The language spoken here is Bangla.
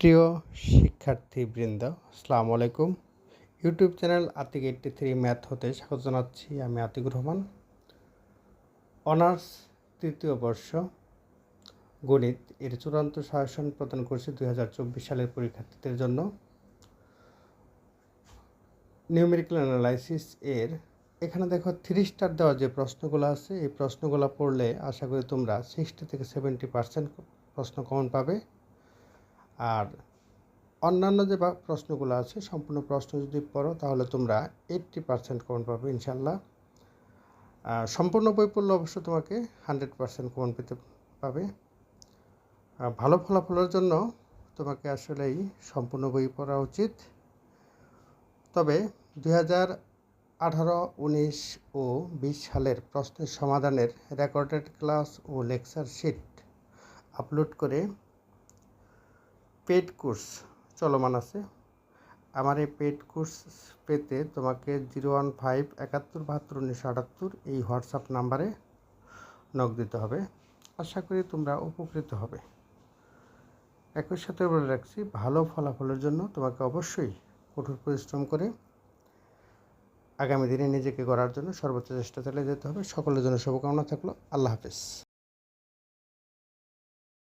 প্রিয় শিক্ষার্থীবৃন্দ, আসসালামু আলাইকুম। YouTube channel Atik eighty three math হতে স্বাগত জানাচ্ছি আমি আতিকুর রহমান। অনার্স তৃতীয় বর্ষ গণিত এর চূড়ান্ত শাসন প্রদান করছি দুই সালের পরীক্ষার্থীদের জন্য। নিউমেরিক্যাল অ্যানালাইসিস এর, এখানে দেখো থ্রি স্টার দেওয়া যে প্রশ্নগুলো আছে, এই প্রশ্নগুলো পড়লে আশা করি তোমরা সিক্সটি থেকে সেভেন্টি পার্সেন্ট প্রশ্ন কমন পাবে। আর অন্যান্য যে প্রশ্নগুলো আছে, সম্পূর্ণ প্রশ্ন যদি পড়ো, তাহলে তোমরা এইট্টি পার্সেন্ট কমন পাবে ইনশাল্লাহ সম্পূর্ণ বই পড়লে অবশ্য তোমাকে হান্ড্রেড পার্সেন্ট কমন পেতে পাবে। ভালো ফলাফলের জন্য তোমাকে আসলেই সম্পূর্ণ বই পড়া উচিত। তবে দুই হাজার আঠারো, উনিশ ও বিশ সালের প্রশ্নের সমাধানের রেকর্ডেড ক্লাস ও লেকচার শিট আপলোড করে পেড কোর্স চলমান আছে। আমার এই পেড কোর্স পেতে তোমাকে জিরো ওয়ান ফাইভ একাত্তর বাহাত্তর উনিশশো আটাত্তর এই হোয়াটসঅ্যাপ নাম্বারে নক দিতে হবে। আশা করি তোমরা উপকৃত হবে। একই সাথে বলে রাখছি, ভালো ফলাফলের জন্য তোমাকে অবশ্যই কঠোর পরিশ্রম করে আগামী দিনে নিজেকে গড়ার জন্য সর্বোচ্চ চেষ্টা চালিয়ে যেতে হবে। সকলের জন্য শুভকামনা থাকল। আল্লাহ হাফেজ।